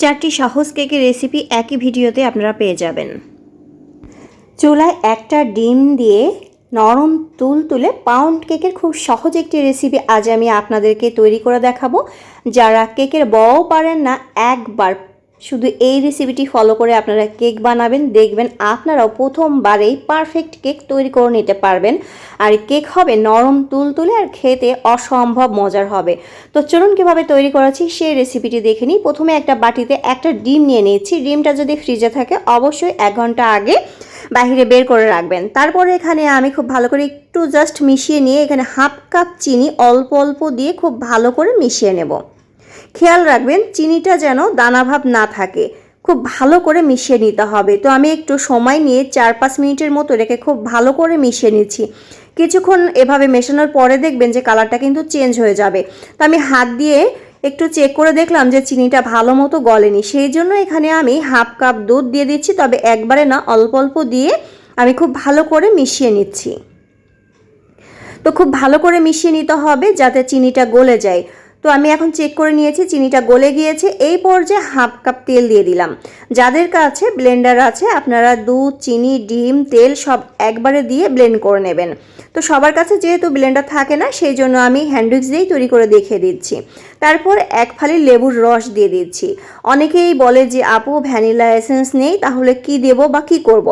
চারটি সহজ কেকের রেসিপি একই ভিডিওতে আপনারা পেয়ে যাবেন। চুলায় একটা ডিম দিয়ে নরম তুল তুলে পাউন্ড কেকের খুব সহজ একটি রেসিপি আজ আমি আপনাদেরকে তৈরি করে দেখাবো। যারা কেকের বও পারেন না, একবার শুধু এই রেসিপিটি ফলো করে আপনারা কেক বানাবেন, দেখবেন আপনারাও প্রথমবারেই পারফেক্ট কেক তৈরি করে নিতে পারবেন। আর কেক হবে নরম, তুলতুলে আর খেতে অসম্ভব মজার হবে। তো চলুন কীভাবে তৈরি করেছি সেই রেসিপিটি দেখে নিই। প্রথমে একটা বাটিতে একটা ডিম নিয়ে নিয়েছি। ডিমটা যদি ফ্রিজে থাকে, অবশ্যই এক ঘণ্টা আগে বাহিরে বের করে রাখবেন। তারপরে এখানে আমি খুব ভালো করে একটু জাস্ট মিশিয়ে নিয়ে এখানে হাফ কাপ চিনি অল্প অল্প দিয়ে খুব ভালো করে মিশিয়ে নেব। খেয়াল রাখবেন, চিনিটা যেন দানাভাব না থাকে। খুব ভালো করে মিশিয়ে নিতে হবে। তো আমি একটু সময় নিয়ে চার পাঁচ মিনিটের মতো রেখে খুব ভালো করে মিশিয়ে নিচ্ছি। কিছুক্ষণ এভাবে মেশানোর পরে দেখবেন যে কালারটা কিন্তু চেঞ্জ হয়ে যাবে। তো আমি হাত দিয়ে একটু চেক করে দেখলাম যে চিনিটা ভালো মতো গলেনি। সেই জন্য এখানে আমি হাফ কাপ দুধ দিয়ে দিচ্ছি, তবে একবারে না, অল্প অল্প দিয়ে আমি খুব ভালো করে মিশিয়ে নিচ্ছি। তো খুব ভালো করে মিশিয়ে নিতে হবে যাতে চিনিটা গলে যায়। তো আমি এখন চেক করে নিয়েছি, চিনিটা গলে গিয়েছে। এই পর্যায়ে হাফ কাপ তেল দিয়ে দিলাম। যাদের কাছে ব্লেন্ডার আছে, আপনারা দুধ, চিনি, ডিম, তেল সব একবারে দিয়ে ব্লেন্ড করে নেবেন। তো সবার কাছে যেহেতু ব্লেন্ডার থাকে না, সেই জন্য আমি হ্যান্ডউইক্স দিয়েই তৈরি করে দেখিয়ে দিচ্ছি। তারপর এক ফালি লেবুর রস দিয়ে দিচ্ছি। অনেকেই বলে যে, আপু, ভ্যানিলা এসেন্স নেই, তাহলে কি দেব বা কি করব।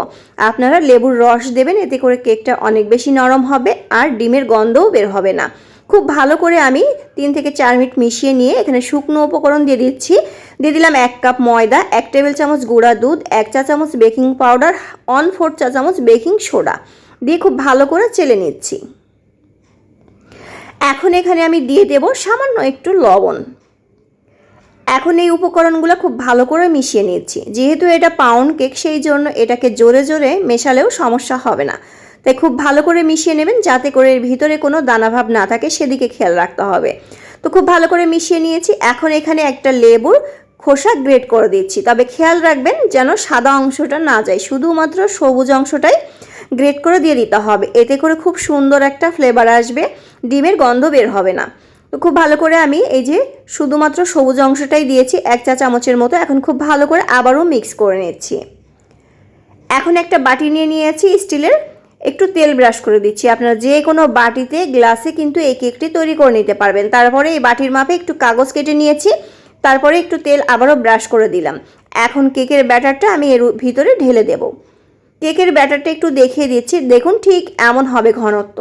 আপনারা লেবুর রস দেবেন, এতে করে কেকটা অনেক বেশি নরম হবে, আর ডিমের গন্ধও বের হবে না। খুব ভালো করে আমি তিন থেকে চার মিনিট মিশিয়ে নিয়ে এখানে শুকনো উপকরণ দিয়ে দিচ্ছি। দিয়ে দিলাম এক কাপ ময়দা, এক টেবিল চামচ গুঁড়া দুধ, এক চা চামচ বেকিং পাউডার, ওয়ান ফোর চা চামচ বেকিং সোডা। দিয়ে খুব ভালো করে চেলে নিচ্ছি। এখন এখানে আমি দিয়ে দেব সামান্য একটু লবণ। এখন এই উপকরণগুলো খুব ভালো করে মিশিয়ে নিচ্ছি। যেহেতু এটা পাউন্ড কেক সেই জন্য এটাকে জোরে জোরে মেশালেও সমস্যা হবে না। তাই খুব ভালো করে মিশিয়ে নেবেন, যাতে করে এর ভিতরে কোনো দানাভাব না থাকে, সেদিকে খেয়াল রাখতে হবে। তো খুব ভালো করে মিশিয়ে নিয়েছি। এখন এখানে একটা লেবুর খোসা গ্রেট করে দিচ্ছি। তবে খেয়াল রাখবেন যেন সাদা অংশটা না যায়, শুধুমাত্র সবুজ অংশটাই গ্রেট করে দিয়ে দিতে হবে। এতে করে খুব সুন্দর একটা ফ্লেভার আসবে, ডিমের গন্ধ বের হবে না। তো খুব ভালো করে আমি এই যে শুধুমাত্র সবুজ অংশটাই দিয়েছি, এক চা চামচের মতো, এখন খুব ভালো করে আবারও মিক্স করে নিচ্ছি। এখন একটা বাটি নিয়ে নিয়েছি স্টিলের। একটু তেল ব্রাশ করে দিচ্ছি। আপনারা যে কোনো বাটিতে গ্লাসে কিন্তু এই কেকটি তৈরি করে নিতে পারবেন। তারপরে এই বাটির মাপে একটু কাগজ কেটে নিয়েছি। তারপরে একটু তেল আবারও ব্রাশ করে দিলাম। এখন কেকের ব্যাটারটা আমি এর ভিতরে ঢেলে দেব। কেকের ব্যাটারটা একটু দেখিয়ে দিচ্ছি। দেখুন ঠিক এমন হবে ঘনত্ব।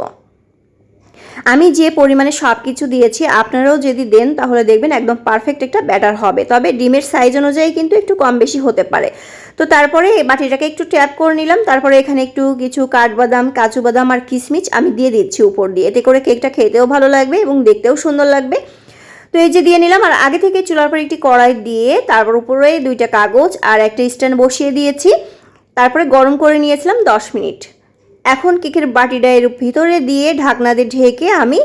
আমি যে পরিমাণে সব কিছু দিয়েছি, আপনারাও যদি দেন, তাহলে দেখবেন একদম পারফেক্ট একটা ব্যাটার হবে। তবে ডিমের সাইজ অনুযায়ী কিন্তু একটু কম বেশি হতে পারে। তো তারপরে বাটিটাকে একটু ট্যাপ করে নিলাম। তারপরে এখানে একটু কিছু কাঠবাদাম, কাজু বাদাম আর কিশমিচ আমি দিয়ে দিচ্ছি উপর দিয়ে। এতে করে কেকটা খেতেও ভালো লাগবে এবং দেখতেও সুন্দর লাগবে। তো এই যে দিয়ে নিলাম, আর আগে থেকে চুলার পর একটি কড়াই দিয়ে তারপর উপরে দুইটা কাগজ আর একটা স্ট্যান্ড বসিয়ে দিয়েছি। তারপরে গরম করে নিয়েছিলাম দশ মিনিট। এখন কেকের বাটিটা এর ভিতরে দিয়ে ঢাকনা দিয়ে ঢেকে আমি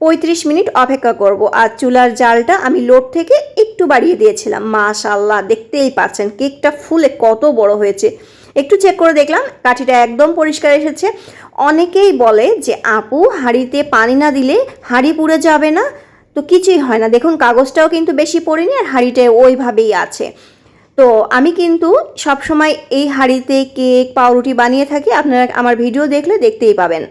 পঁয়ত্রিশ মিনিট অপেক্ষা করব। আর চুলার জালটা আমি লোড থেকে একটু বাড়িয়ে দিয়েছিলাম। মাশাল্লাহ দেখতেই পাচ্ছেন কেকটা ফুলে কত বড় হয়েছে। একটু চেক করে দেখলাম, কাঠিটা একদম পরিষ্কার এসেছে। অনেকেই বলে যে, আপু, হাঁড়িতে পানি না দিলে হাঁড়ি পুড়ে যাবে না? তো কিছুই হয় না। দেখুন, কাগজটাও কিন্তু বেশি পড়েনি আর হাঁড়িটা ওইভাবেই আছে। তো আমি কিন্তু সবসময় এই হাঁড়িতে কেক, পাউরুটি বানিয়ে থাকি। আপনারা আমার ভিডিও দেখলে দেখতেই পাবেন।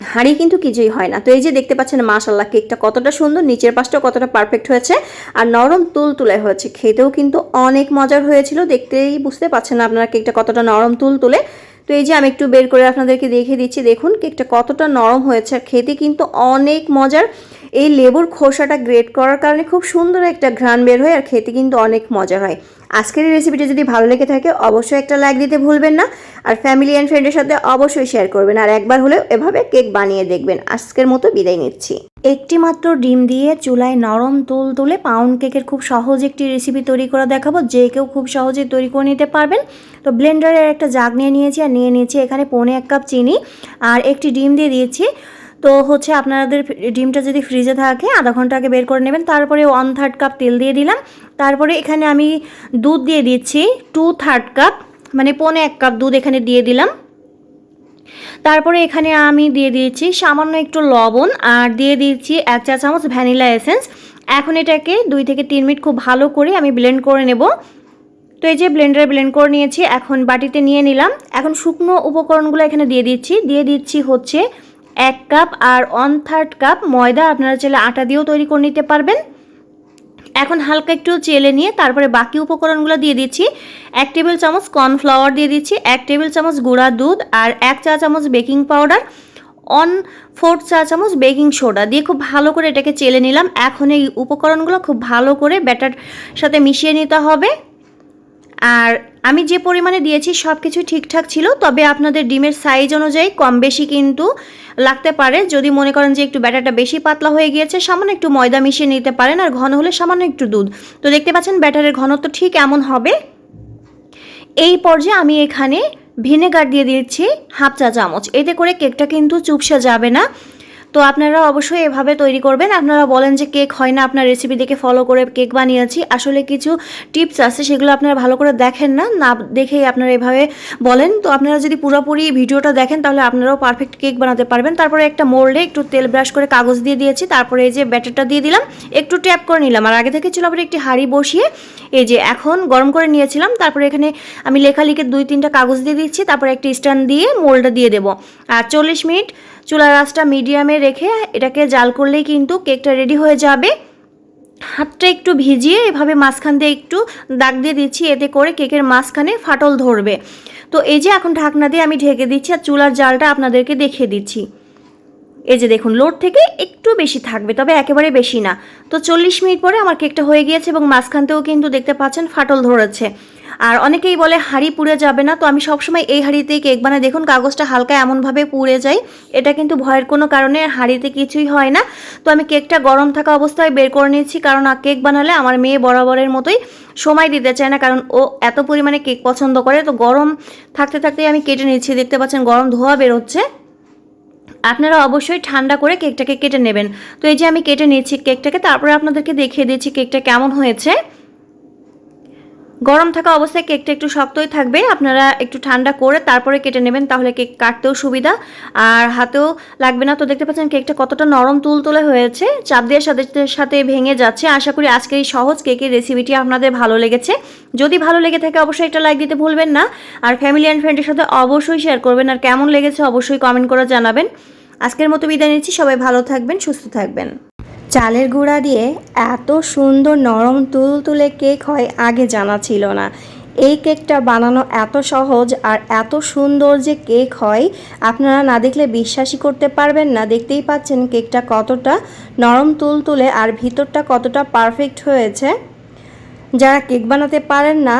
হাঁড়ি কিন্তু কিছুই হয় না। তো এই যে দেখতে পাচ্ছেন মাশাল্লাহ কেকটা কতটা সুন্দর, নিচের পাশটা কতটা পারফেক্ট হয়েছে। আর নরম তুল তুলে হয়েছে। খেতেও কিন্তু অনেক মজার হয়েছিল। দেখতেই বুঝতে পারছেন না আপনারা কেকটা কতটা নরম তুল তুলে তো এই যে আমি একটু বের করে আপনাদেরকে দেখিয়ে দিচ্ছি। দেখুন, কেকটা কতটা নরম হয়েছে। আর খেতে কিন্তু অনেক মজার। এই লেবুর খোসাটা গ্রেট করার কারণে খুব সুন্দর একটা ঘ্রাণ বের হয়। আর খেতে কিন্তু অনেক মজার হয়। আজকের এই রেসিপিটা যদি ভালো লেগে থাকে, অবশ্যই একটা লাইক দিতে ভুলবেন না। আর ফ্যামিলি অ্যান্ড ফ্রেন্ডের সাথে অবশ্যই শেয়ার করবেন। আর একবার হলেও এভাবে কেক বানিয়ে দেখবেন। আজকের মতো বিদায় নিচ্ছি। একটি মাত্র ডিম দিয়ে চুলায় নরম তুল তুলে পাউন্ড কেকের খুব সহজ একটি রেসিপি তৈরি করে দেখাবো। যে কেউ খুব সহজে তৈরি করে নিতে পারবেন। তো ব্লেন্ডারের একটা জাগ নিয়ে নিয়েছি আর নিয়ে নিয়েছি এখানে পৌনে এক কাপ চিনি। আর একটি ডিম দিয়ে দিয়েছি। তো হচ্ছে আপনাদের ডিমটা যদি ফ্রিজে থাকে, আধা ঘণ্টা আগে বের করে নেবেন। তারপরে ওয়ান থার্ড কাপ তেল দিয়ে দিলাম। তারপরে এখানে আমি দুধ দিয়ে দিচ্ছি টু থার্ড কাপ মানে পৌনে এক কাপ দুধ এখানে দিয়ে দিলাম। তারপরে এখানে আমি দিয়ে দিয়েছি সামান্য একটু লবণ আর দিয়ে দিয়েছি এক চা চামচ ভ্যানিলা এসেন্স। এখন এটাকে দুই থেকে তিন মিনিট খুব ভালো করে আমি ব্লেন্ড করে নেব। তো এই যে ব্লেন্ডারে ব্লেন্ড করে নিয়েছি, এখন বাটিতে নিয়ে নিলাম। এখন শুকনো উপকরণগুলো এখানে দিয়ে দিচ্ছি। দিয়ে দিচ্ছি হচ্ছে এক কাপ আর ওয়ান থার্ড কাপ ময়দা। আপনারা চাইলে আটা দিয়েও তৈরি করে নিতে পারবেন। এখন হালকা একটু চেলে নিয়ে তারপরে বাকি উপকরণগুলো দিয়ে দিচ্ছি। এক টেবিল চামচ কর্নফ্লাওয়ার দিয়ে দিচ্ছি, এক টেবিল চামচ গুঁড়া দুধ আর এক চা চামচ বেকিং পাউডার, অন ফোর্থ চা চামচ বেকিং সোডা। দিয়ে খুব ভালো করে এটাকে চেলে নিলাম। এখন এই উপকরণগুলো খুব ভালো করে ব্যাটার সাথে মিশিয়ে নিতে হবে। আর আমি যে পরিমাণে দিয়েছি সব কিছু ঠিকঠাক ছিল, তবে আপনাদের ডিমের সাইজ অনুযায়ী কম বেশি কিন্তু লাগতে পারে। যদি মনে করেন যে একটু ব্যাটারটা বেশি পাতলা হয়ে গিয়েছে, সামান্য একটু ময়দা মিশিয়ে নিতে পারেন আর ঘন হলে সামান্য একটু দুধ। তো দেখতে পাচ্ছেন ব্যাটারের ঘনত্ব ঠিক এমন হবে। এই পর্যায়ে আমি এখানে ভিনেগার দিয়ে দিচ্ছি হাফ চা চামচ। এতে করে কেকটা কিন্তু চুপসে যাবে না। তো আপনারা অবশ্যই এভাবে তৈরি করবেন। আপনারা বলেন যে কেক হয় না, আপনার রেসিপি দেখে ফলো করে কেক বানিয়েছি। আসলে কিছু টিপস আছে, সেগুলো আপনারা ভালো করে দেখেন না না দেখেই আপনারা এভাবে বলেন। তো আপনারা যদি পুরোপুরি ভিডিওটা দেখেন, তাহলে আপনারাও পারফেক্ট কেক বানাতে পারবেন। তারপরে একটা মোল্ডে একটু তেল ব্রাশ করে কাগজ দিয়ে দিয়েছি। তারপরে এই যে ব্যাটারটা দিয়ে দিলাম, একটু ট্যাপ করে নিলাম। আর আগে থেকে ছিল আবার একটি হাঁড়ি বসিয়ে, এই যে এখন গরম করে নিয়েছিলাম। তারপরে এখানে আমি লেখালেখির দুই তিনটা কাগজ দিয়ে দিচ্ছি। তারপরে একটি স্ট্যান্ড দিয়ে মোল্ডটা দিয়ে দেবো। আর চল্লিশ মিনিট চুলার আঁচটা মিডিয়ামে রেখে এটাকে জাল করলেই কিন্তু কেকটা রেডি হয়ে যাবে। হাতটা একটু ভিজিয়ে এভাবে মাঝখান দিয়ে একটু দাগ দিয়ে দিচ্ছি, এতে করে কেকের মাঝখানে ফাটল ধরবে। তো এই যে এখন ঢাকনা দিয়ে আমি ঢেকে দিচ্ছি আর চুলার জালটা আপনাদেরকে দেখিয়ে দিচ্ছি। এই যে দেখুন, লোড থেকে একটু বেশি থাকবে, তবে একেবারে বেশি না। তো চল্লিশ মিনিট পরে আমার কেকটা হয়ে গিয়েছে এবং মাঝখানতেও কিন্তু দেখতে পাচ্ছেন ফাটল ধরেছে। আর অনেকেই বলে হাঁড়ি পুড়ে যাবে না, তো আমি সবসময় এই হাঁড়িতেই কেক বানাই। দেখুন, কাগজটা হালকা এমনভাবে পুড়ে যায়, এটা কিন্তু ভয়ের কোনো কারণে হাঁড়িতে কিছুই হয় না। তো আমি কেকটা গরম থাকা অবস্থায় বের করে নিয়েছি, কারণ কেক বানালে আমার মেয়ে বরাবরের মতোই সময় দিতে চায় না, কারণ ও এত পরিমাণে কেক পছন্দ করে। তো গরম থাকতে থাকতেই আমি কেটে নিচ্ছি, দেখতে পাচ্ছেন গরম ধোয়া বেরোচ্ছে। আপনারা অবশ্যই ঠান্ডা করে কেকটাকে কেটে নেবেন। তো এই যে আমি কেটে নিচ্ছি কেকটাকে, তারপরে আপনাদেরকে দেখিয়ে দিচ্ছি কেকটা কেমন হয়েছে। গরম থাকা অবস্থায় কেকটা একটু শক্তই থাকবে। আপনারা একটু ঠান্ডা করে তারপরে কেটে নেবেন, তাহলে কেক কাটতেও সুবিধা। আর হাতেও লাগবে না। তো দেখতে পাচ্ছেন কেকটা কতটা নরম তুলতুলে হয়েছে। চাপ দেওয়ার সাথে সাথে ভেঙে যাচ্ছে। আশা করি আজকের এই সহজ কেকের রেসিপিটি আপনাদের ভালো লেগেছে। যদি ভালো লেগে থাকে অবশ্যই একটা লাইক দিতে ভুলবেন না। আর ফ্যামিলি অ্যান্ড ফ্রেন্ডের সাথে অবশ্যই শেয়ার করবেন। আর কেমন লেগেছে অবশ্যই কমেন্ট করে জানাবেন। আজকের মতো বিদায় নিচ্ছি। সবাই ভালো থাকবেন, সুস্থ থাকবেন। চালের গুঁড়া দিয়ে এত সুন্দর নরম তুলতুলে কেক হয় আগে জানা ছিল না। এই কেকটা বানানো এত সহজ আর এত সুন্দর যে কেক হয়, আপনারা না দেখলে বিশ্বাসই করতে পারবেন না। দেখতেই পাচ্ছেন কেকটা কতটা নরম তুলতুলে আর ভিতরটা কতটা পারফেক্ট হয়েছে। যারা কেক বানাতে পারেন না,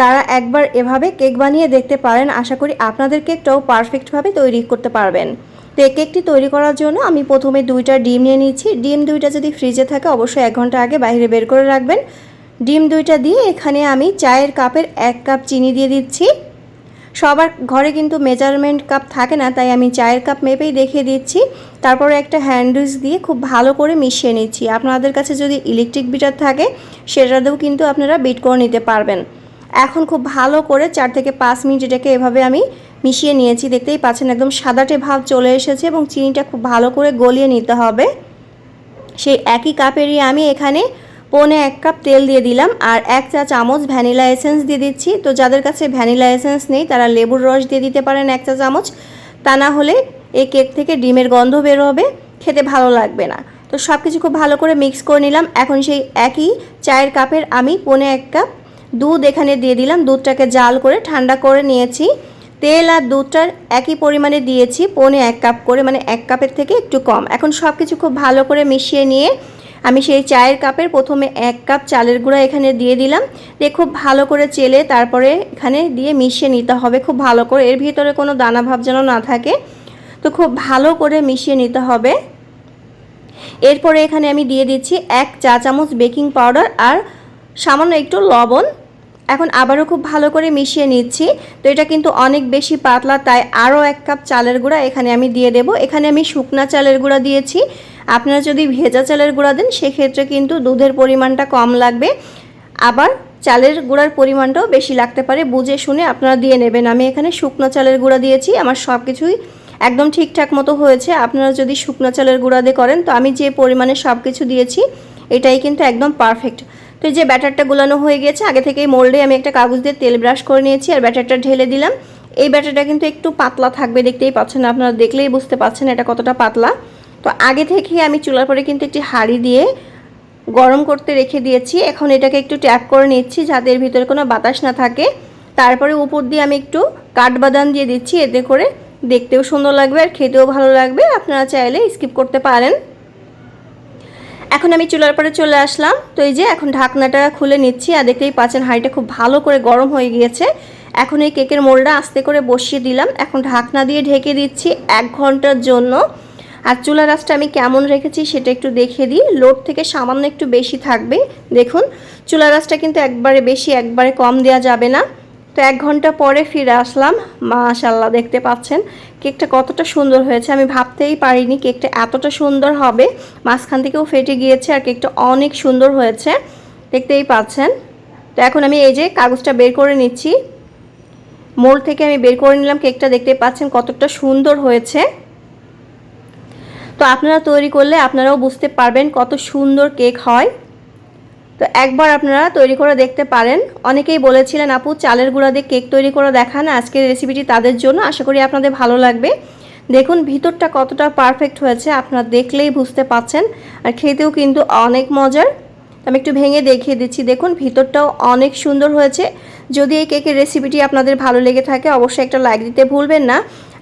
তারা একবার এভাবে কেক বানিয়ে দেখতে পারেন। আশা করি আপনাদের কেকটাও পারফেক্টভাবে তৈরি করতে পারবেন। তো এই কেকটি তৈরি করার জন্য আমি প্রথমে দুইটা ডিম নিয়ে নিচ্ছি ডিম দুইটা যদি ফ্রিজে থাকে অবশ্যই এক ঘণ্টা আগে বাইরে বের করে রাখবেন। ডিম দুইটা দিয়ে এখানে আমি চায়ের কাপের এক কাপ চিনি দিয়ে দিচ্ছি। সবার ঘরে কিন্তু মেজারমেন্ট কাপ থাকে না, তাই আমি চায়ের কাপ মেপেই দেখিয়ে দিচ্ছি। তারপরে একটা হ্যান্ডউইচ দিয়ে খুব ভালো করে মিশিয়ে নিচ্ছি। আপনাদের কাছে যদি ইলেকট্রিক বিটার থাকে সেটাতেও কিন্তু আপনারা বিট করে নিতে পারবেন। এখন খুব ভালো করে চার থেকে পাঁচ মিনিট এটাকে এভাবে আমি মিশিয়ে নিয়েছি, দেখতেই পাচ্ছেন একদম সাদাটে ভাব চলে এসেছে এবং চিনিটা খুব ভালো করে গলিয়ে নিতে হবে। সেই একই কাপেরই আমি এখানে পনে এক কাপ তেল দিয়ে দিলাম আর এক চা চামচ ভ্যানিলা এসেন্স দিয়ে দিচ্ছি। তো যাদের কাছে ভ্যানিলা এসেন্স নেই, তারা লেবুর রস দিয়ে দিতে পারেন এক চা চামচ। তা না হলে এই কেক থেকে ডিমের গন্ধ বের হবে, খেতে ভালো লাগবে না। তো সব কিছু খুব ভালো করে মিক্স করে নিলাম। এখন সেই একই চায়ের কাপের আমি পনে এক কাপ দুধ এখানে দিয়ে দিলাম। দুধটাকে জাল করে ঠান্ডা করে নিয়েছি। তেল আর দুধটার একই পরিমাণে দিয়েছি, পনে এক কাপ করে মানে এক কাপের থেকে একটু কম। এখন সব কিছু খুব ভালো করে মিশিয়ে নিয়ে আমি সেই চায়ের কাপের প্রথমে এক কাপ চালের গুঁড়া এখানে দিয়ে দিলাম। দিয়ে খুব ভালো করে চেলে তারপরে এখানে দিয়ে মিশিয়ে নিতে হবে খুব ভালো করে। এর ভিতরে কোনো দানা ভাব যেন না থাকে। তো খুব ভালো করে মিশিয়ে নিতে হবে। এরপরে এখানে আমি দিয়ে দিচ্ছি এক চা চামচ বেকিং পাউডার আর সামান্য একটু লবণ। এখন আবারও খুব ভালো করে মিশিয়ে নিচ্ছি। তো এটা কিন্তু অনেক বেশি পাতলা, তাই আরও এক কাপ চালের গুঁড়া এখানে আমি দিয়ে দেব। এখানে আমি শুকনা চালের গুঁড়া দিয়েছি। আপনারা যদি ভেজা চালের গুঁড়া দেন, সেক্ষেত্রে কিন্তু দুধের পরিমাণটা কম লাগবে। আবার চালের গুঁড়ার পরিমাণটাও বেশি লাগতে পারে, বুঝে শুনে আপনারা দিয়ে নেবেন। আমি এখানে শুকনো চালের গুঁড়া দিয়েছি, আমার সব কিছুই একদম ঠিকঠাক মতো হয়েছে। আপনারা যদি শুকনো চালের গুঁড়া দিয়ে করেন, তো আমি যে পরিমাণে সব কিছু দিয়েছি, এটাই কিন্তু একদম পারফেক্ট তো যে ব্যাটারটা গুলানো হয়ে গেছে, আগে থেকেই মোল্ডে আমি একটা কাগজ দিয়ে তেল ব্রাশ করে নিয়েছি আর ব্যাটারটা ঢেলে দিলাম। এই ব্যাটারটা কিন্তু একটু পাতলা থাকবে, দেখতেই পাচ্ছেন, আপনারা দেখলেই বুঝতে পাচ্ছেন এটা কতটা পাতলা। তো আগে থেকে আমি চুলার পরে কিন্তু একটি হাঁড়ি দিয়ে গরম করতে রেখে দিয়েছি। এখন এটাকে একটু ট্যাপ করে নিচ্ছি যাতে এর ভিতরে কোনো বাতাস না থাকে। তারপরে উপর দিয়ে আমি একটু কাঠবাদাম দিয়ে দিচ্ছি, এতে করে দেখতেও সুন্দর লাগবে আর খেতেও ভালো লাগবে। আপনারা চাইলে স্কিপ করতে পারেন। এখন আমি চুলার পরে চলে আসলাম। তো এই যে এখন ঢাকনাটা খুলে নিচ্ছি আর দেখতেই পাচ্ছেন হাঁড়িটা খুব ভালো করে গরম হয়ে গিয়েছে। এখন এই কেকের মোলটা আস্তে করে বসিয়ে দিলাম। এখন ঢাকনা দিয়ে ঢেকে দিচ্ছি এক ঘণ্টার জন্য। আর চুলা রাসটা আমি কেমন রেখেছি সেটা একটু দেখে দিই। লোড থেকে সামান্য একটু বেশি থাকবে। দেখুন চুলা রাসটা কিন্তু একবারে বেশি, একবারে কম দেওয়া যাবে না। তো এক ঘণ্টা পরে ফিরে আসলাম। মাশাল্লাহ দেখতে পাচ্ছেন। কেকটা কতটা সুন্দর হয়েছে। আমি ভাবতেই পারিনি কেকটা এতটা সুন্দর হবে। মাঝখান থেকেও ফেটে গিয়েছে আর কেকটা অনেক সুন্দর হয়েছে। দেখতেই পাচ্ছেন। তো এখন আমি এই যে কাগজটা বের করে নিচ্ছি। মোড় থেকে আমি বের করে নিলাম কেকটা। দেখতে পাচ্ছেন কতটা সুন্দর হয়েছে। তো আপনারা তৈরি করলে আপনারাও বুঝতে পারবেন কত সুন্দর কেক হয়। তো একবার আপনারা তৈরি করে দেখতে পারেন। অনেকেই বলেছিলেন, আপু, চালের গুঁড়া দিয়ে কেক তৈরি করে দেখান, আজকের রেসিপিটি তাদের জন্য। আশা করি আপনাদের ভালো লাগবে। দেখুন, ভিতরটা কতটা পারফেক্ট হয়েছে, আপনারা দেখলেই বুঝতে পাচ্ছেন। আর খেতেও কিন্তু অনেক মজার। আমি একটু ভেঙে দেখিয়ে দিচ্ছি। দেখুন, ভিতরটাও অনেক সুন্দর হয়েছে। যদি এই কেকের রেসিপিটি আপনাদের ভালো লেগে থাকে, অবশ্যই একটা লাইক দিতে ভুলবেন না।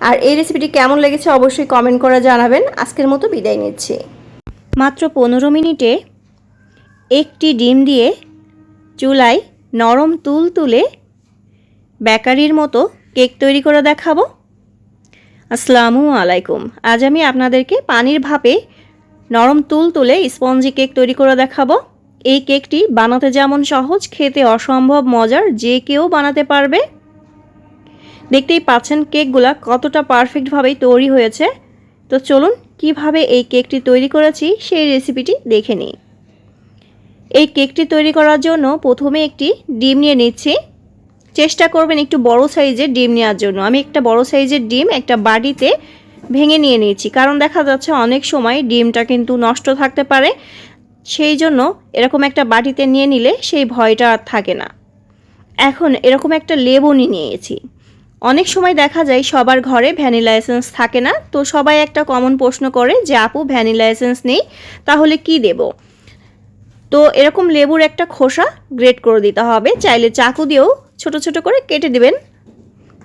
আর এই রেসিপিটি কেমন লেগেছে, অবশ্যই কমেন্ট করে জানাবেন। আজকের মতো বিদায় নিচ্ছি। মাত্র পনেরো মিনিটে একটি ডিম দিয়ে চুলায় নরম তুল তুলে বেকারির মতো কেক তৈরি করে দেখাবো। আসসালামু আলাইকুম। আজ আমি আপনাদেরকে পানির ভাপে নরম তুল তুলে স্পঞ্জি কেক তৈরি করে দেখাবো। এই কেকটি বানাতে যেমন সহজ, খেতে অসম্ভব মজার, যে কেউ বানাতে পারবে। দেখতেই পাচ্ছেন কেকগুলা কতটা পারফেক্টভাবেই তৈরি হয়েছে। তো চলুন, কীভাবে এই কেকটি তৈরি করেছি সেই রেসিপিটি দেখে নিই। এই কেকটি তৈরি করার জন্য প্রথমে একটি ডিম নিয়ে নিচ্ছি। চেষ্টা করবেন একটু বড় সাইজের ডিম নেওয়ার জন্য। আমি একটা বড় সাইজের ডিম একটা বাটিতে ভেঙে নিয়ে নিয়েছি। কারণ দেখা যাচ্ছে অনেক সময় ডিমটা কিন্তু নষ্ট থাকতে পারে। সেই জন্য এরকম একটা বাটিতে নিয়ে নিলে সেই ভয়টা আর থাকে না। এখন এরকম একটা লেবু নিয়ে নিয়েছি। অনেক সময় দেখা যায় সবার ঘরে ভ্যানিলা এসেন্স থাকে না। তো সবাই একটা কমন প্রশ্ন করে যে, আপু, ভ্যানিলা এসেন্স নেই, তাহলে কি দেবো? তো এরকম লেবুর একটা খোসা গ্রেট করে দিতে হবে। চাইলে চাকু দিয়েও ছোট ছোট করে কেটে দিবেন।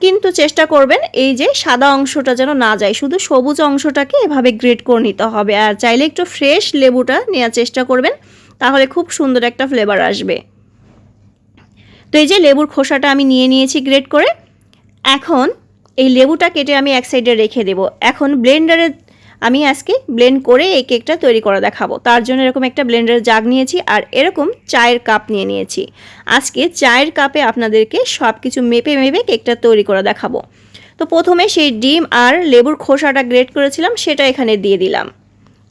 কিন্তু চেষ্টা করবেন এই যে সাদা অংশটা যেন না যায়, শুধু সবুজ অংশটাকে এভাবে গ্রেট করে নিতে হবে। আর চাইলে একটু ফ্রেশ লেবুটা নেওয়ার চেষ্টা করবেন, তাহলে খুব সুন্দর একটা ফ্লেভার আসবে। তো এই যে লেবুর খোসাটা আমি নিয়ে নিয়েছি গ্রেট করে। এখন এই লেবুটা কেটে আমি এক সাইডে রেখে দেব। এখন ব্লেন্ডারে আমি আজকে ব্লেন্ড করে এই কেকটা তৈরি করে দেখাবো। তার জন্য এরকম একটা ব্লেন্ডার জাগ নিয়েছি আর এরকম চায়ের কাপ নিয়ে নিয়েছি। আজকে চায়ের কাপে আপনাদেরকে সব কিছু মেপে মেপে কেকটা তৈরি করে দেখাবো। তো প্রথমে সেই ডিম আর লেবুর খোসাটা গ্রেট করেছিলাম, সেটা এখানে দিয়ে দিলাম।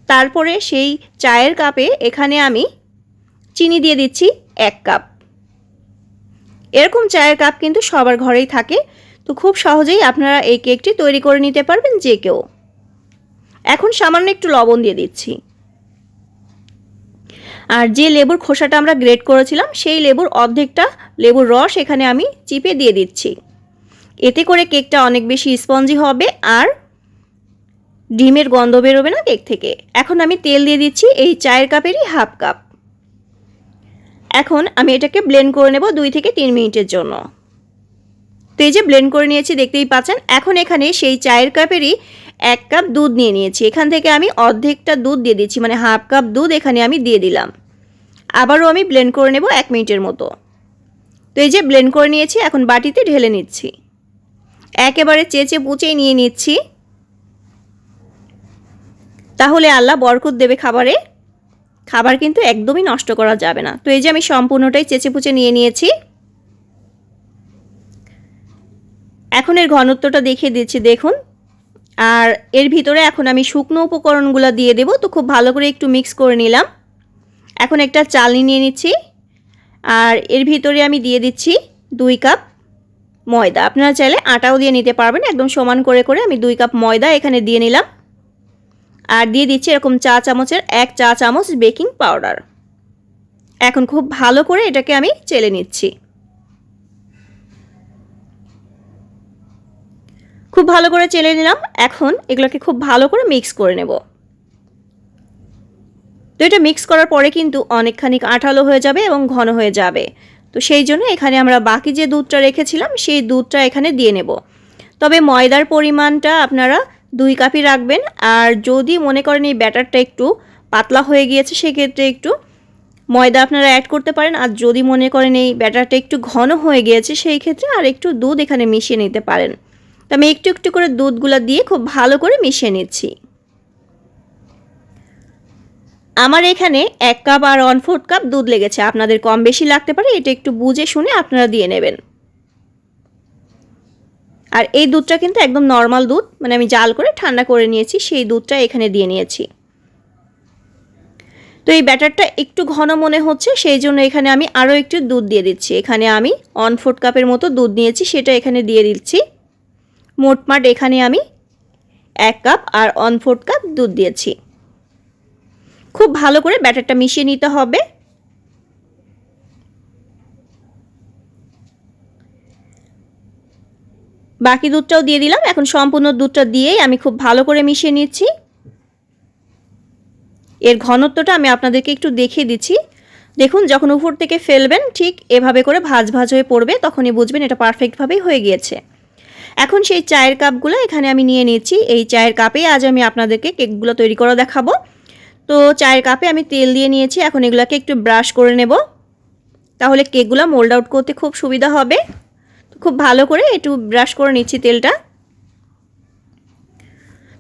তারপরে সেই চায়ের কাপে এখানে আমি চিনি দিয়ে দিচ্ছি এক কাপ এরকম চায়ের কাপ কিন্তু সবার ঘরেই থাকে। তো খুব সহজেই আপনারা এই কেকটি তৈরি করে নিতে পারবেন যে কেউ। এখন সামান্য একটু লবণ দিয়ে দিচ্ছি। আর যে লেবুর খোসাটা আমরা গ্রেট করেছিলাম, সেই লেবুর অর্ধেকটা লেবুর রস এখানে আমি চিপে দিয়ে দিচ্ছি। এতে করে কেকটা অনেক বেশি স্পঞ্জি হবে আর ডিমের গন্ধ বেরোবে না কেক থেকে। এখন আমি তেল দিয়ে দিচ্ছি এই চায়ের কাপেরই হাফ কাপ। এখন আমি এটাকে ব্লেন্ড করে নেব দুই থেকে তিন মিনিটের জন্য। তো এই যে ব্লেন্ড করে নিয়েছি, দেখতেই পাচ্ছেন, এখন এখানে সেই চায়ের কাপেরই এক কাপ দুধ নিয়ে নিয়েছি। এখান থেকে আমি অর্ধেকটা দুধ দিয়ে দিচ্ছি মানে হাফ কাপ দুধ এখানে আমি দিয়ে দিলাম। আবারও আমি ব্লেন্ড করে নেব এক মিনিটের মতো। তো এই যে ব্লেন্ড করে নিয়েছি, এখন বাটিতে ঢেলে নিচ্ছি। একেবারে চেঁচে পুচেই নিয়ে নিচ্ছি। তাহলে আল্লাহ বরকত দেবে খাবারে। খাবার কিন্তু একদমই নষ্ট করা যাবে না। তো এই যে আমি সম্পূর্ণটাই চেঁচে পুচে নিয়ে নিয়েছি। এখন এর ঘনত্বটা দেখিয়ে দিচ্ছি। দেখুন আর এর ভিতরে এখন আমি শুকনো উপকরণগুলো দিয়ে দেব। তো খুব ভালো করে একটু মিক্স করে নিলাম। এখন একটা চালনি নিয়ে নিচ্ছি। আর এর ভিতরে আমি দিয়ে দিচ্ছি দুই কাপ ময়দা। আপনারা চাইলে আটাও দিয়ে নিতে পারবেন। একদম সমান করে করে আমি দুই কাপ ময়দা এখানে দিয়ে নিলাম। আর দিয়ে দিচ্ছি এরকম চা চামচের এক চা চামচ বেকিং পাউডার। এখন খুব ভালো করে এটাকে আমি চেলে নিচ্ছি। খুব ভালো করে চেলে নিলাম। এখন এগুলোকে খুব ভালো করে মিক্স করে নেব। তো এটা মিক্স করার পরে কিন্তু অনেকখানি আঠালো হয়ে যাবে এবং ঘন হয়ে যাবে। তো সেই জন্য এখানে আমরা বাকি যে দুধটা রেখেছিলাম, সেই দুধটা এখানে দিয়ে নেব। তবে ময়দার পরিমাণটা আপনারা দুই কাপই রাখবেন। আর যদি মনে করেন এই ব্যাটারটা একটু পাতলা হয়ে গিয়েছে, সেক্ষেত্রে একটু ময়দা আপনারা অ্যাড করতে পারেন। আর যদি মনে করেন এই ব্যাটারটা একটু ঘন হয়ে গিয়েছে, সেই ক্ষেত্রে আর একটু দুধ এখানে মিশিয়ে নিতে পারেন। তো আমি একটু একটু করে দুধগুলো দিয়ে খুব ভালো করে মিশিয়ে নিচ্ছি। আমার এখানে এক কাপ আর ওয়ান ফোর্থ কাপ দুধ লেগেছে। আপনাদের কম বেশি লাগতে পারে, এটা একটু বুঝে শুনে আপনারা দিয়ে নেবেন। আর এই দুধটা কিন্তু একদম নর্মাল দুধ মানে আমি জাল করে ঠান্ডা করে নিয়েছি, সেই দুধটা এখানে দিয়ে নিয়েছি। তো এই ব্যাটারটা একটু ঘন মনে হচ্ছে, সেই জন্য এখানে আমি আরও একটু দুধ দিয়ে দিচ্ছি। এখানে আমি ওয়ান ফোর্থ কাপের মতো দুধ নিয়েছি, সেটা এখানে দিয়ে দিচ্ছি। মোটমাট এখানে আমি এক কাপ আর ওয়ান ফোর্থ কাপ দুধ দিয়েছি। খুব ভালো করে ব্যাটারটা মিশিয়ে নিতে হবে। বাকি দুধটাও দিয়ে দিলাম। এখন সম্পূর্ণ দুধটা দিয়েই আমি খুব ভালো করে মিশিয়ে নিচ্ছি। এর ঘনত্বটা আমি আপনাদেরকে একটু দেখিয়ে দিচ্ছি। দেখুন, যখন উপর থেকে ফেলবেন, ঠিক এভাবে করে ভাজ ভাজ হয়ে পড়বে, তখনই বুঝবেন এটা পারফেক্টভাবেই হয়ে গিয়েছে। এখন সেই চায়ের কাপগুলো এখানে আমি নিয়ে নিয়েছি এই চায়ের কাপে আজ আমি আপনাদেরকে কেকগুলো তৈরি করে দেখাবো। তো চায়ের কাপে আমি তেল দিয়ে নিয়েছি, এখন এগুলোকে একটু ব্রাশ করে নেব। তাহলে কেকগুলো মোল্ড আউট করতে খুব সুবিধা হবে। খুব ভালো করে একটু ব্রাশ করে নিচ্ছি তেলটা।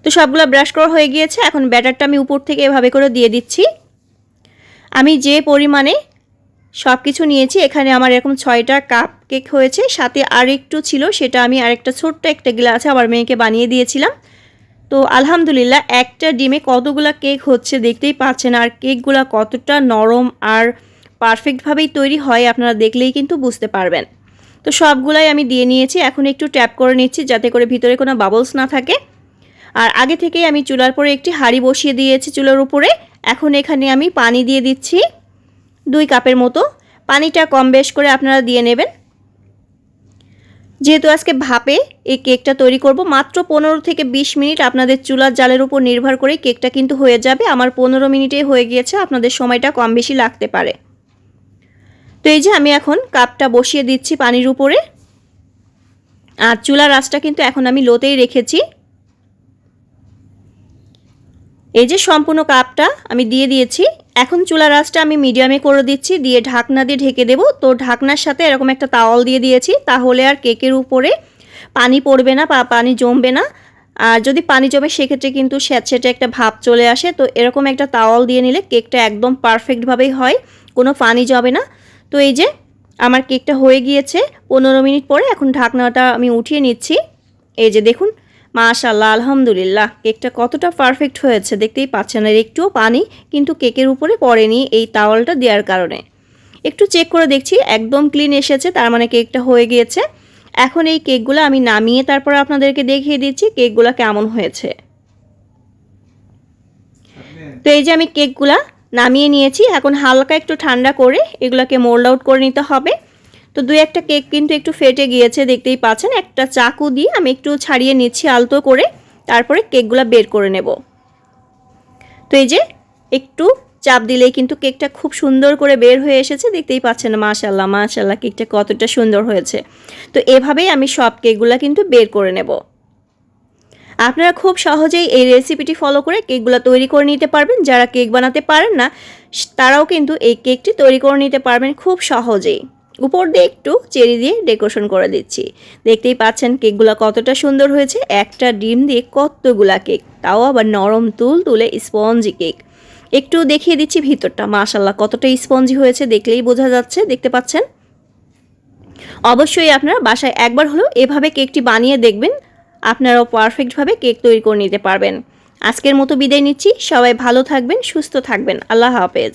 তো সবগুলো ব্রাশ করা হয়ে গিয়েছে, এখন ব্যাটারটা আমি উপর থেকে এভাবে করে দিয়ে দিচ্ছি। আমি যে পরিমাণে সব কিছু নিয়েছি। এখানে আমার এরকম ছয়টা কাপ কেক হয়েছে। সাথে আর একটু ছিল, সেটা আমি আরেকটা ছোট্ট একটা গ্লাসে আমার মেয়েকে বানিয়ে দিয়েছিলাম। তো আলহামদুলিল্লাহ, একটা ডিমে কতগুলো কেক হচ্ছে দেখতেই পাচ্ছেন। আর কেকগুলো কতটা নরম আর পারফেক্টভাবেই তৈরি হয়, আপনারা দেখলেই কিন্তু বুঝতে পারবেন। তো সবগুলাই আমি দিয়ে নিয়েছি। এখন একটু ট্যাপ করে নিচ্ছি, যাতে করে ভিতরে কোনো বাবলস না থাকে। আর আগে থেকেই আমি চুলার পরে একটি হাঁড়ি বসিয়ে দিয়েছি চুলার উপরে। এখন এখানে আমি পানি দিয়ে দিচ্ছি। দুই কাপের মতো। পানিটা কম বেশ করে আপনারা দিয়ে নেবেন। যেহেতু আজকে ভাপে এই কেকটা তৈরি করব, মাত্র পনেরো থেকে বিশ মিনিট আপনাদের চুলার জালের উপর নির্ভর করে কেকটা কিন্তু হয়ে যাবে। আমার পনেরো মিনিটে হয়ে গিয়েছে, আপনাদের সময়টা কম বেশি লাগতে পারে। তো এই যে আমি এখন কাপটা বসিয়ে দিচ্ছি পানির উপরে। আর চুলার আঁচটা কিন্তু এখন আমি লোতেই রেখেছি। এই যে সম্পূর্ণ কাপটা আমি দিয়ে দিয়েছি। এখন চুলা আঁচটা আমি মিডিয়ামে করে দিচ্ছি, দিয়ে ঢাকনা দিয়ে ঢেকে দেব। তো ঢাকনার সাথে এরকম একটা তাওয়াল দিয়ে দিয়েছি, তাহলে আর কেকের উপরে পানি পড়বে না বা পানি জমবে না। আর যদি পানি জমে, সেক্ষেত্রে কিন্তু স্যাঁতস্যাঁতে একটা ভাব চলে আসে। তো এরকম একটা তাওয়াল দিয়ে নিলে কেকটা একদম পারফেক্টভাবেই হয়, কোনো পানি জমে না। তো এই যে, আমার কেকটা হয়ে গিয়েছে। পনেরো মিনিট পরে এখন ঢাকনাটা আমি উঠিয়ে নিচ্ছি। এই যে দেখুন মাশাল্লাহ আলহামদুলিল্লাহ। কেকটা কতটা পারফেক্ট হয়েছে দেখতেই পাচ্ছেন। আর একটুও পানি কিন্তু কেকের উপরে পড়েনি এই তাওয়ালটা দেওয়ার কারণে। একটু চেক করে দেখছি, একদম ক্লিন এসেছে, তার মানে কেকটা হয়ে গিয়েছে। এখন এই কেকগুলো আমি নামিয়ে তারপর আপনাদেরকে দেখিয়ে দিচ্ছি কেকগুলো কেমন হয়েছে। তো এই যে আমি কেকগুলা নামিয়ে নিয়েছি, এখন হালকা একটু ঠান্ডা করে এগুলোকে মোল্ড আউট করে নিতে হবে। তো দুই একটা কেক কিন্তু একটু ফেটে গিয়েছে, দেখতেই পাচ্ছেন। একটা চাকু দিয়ে আমি একটু ছাড়িয়ে নিচ্ছি আলতো করে, তারপরে কেকগুলো বের করে নেব। তো এই যে একটু চাপ দিলেই কিন্তু কেকটা খুব সুন্দর করে বের হয়ে এসেছে, দেখতেই পাচ্ছেন। মাশাল্লাহ মাশাল্লাহ কেকটা কতটা সুন্দর হয়েছে। তো এভাবেই আমি সব কেকগুলো কিন্তু বের করে নেব। আপনারা খুব সহজেই এই রেসিপিটি ফলো করে কেকগুলো তৈরি করে নিতে পারবেন। যারা কেক বানাতে পারেন না, তারাও কিন্তু এই কেকটি তৈরি করে নিতে পারবেন খুব সহজেই। উপর দিয়ে একটু চেরি দিয়ে ডেকোরেশন করে দিচ্ছি। দেখতেই পাচ্ছেন কেকগুলো কতটা সুন্দর হয়েছে। একটা ডিম দিয়ে কতগুলা কেক, তাও আবার নরম তুল তুলে স্পঞ্জি কেক। একটু দেখিয়ে দিচ্ছি ভিতরটা। মাশাল্লাহ কতটা স্পঞ্জি হয়েছে দেখলেই বোঝা যাচ্ছে। দেখতে পাচ্ছেন? অবশ্যই আপনারা বাসায় একবার হলেও এভাবে কেকটি বানিয়ে দেখবেন। আপনারাও পারফেক্টভাবে কেক তৈরি করে নিতে পারবেন। আজকের মতো বিদায় নিচ্ছি। সবাই ভালো থাকবেন, সুস্থ থাকবেন। আল্লাহ হাফেজ।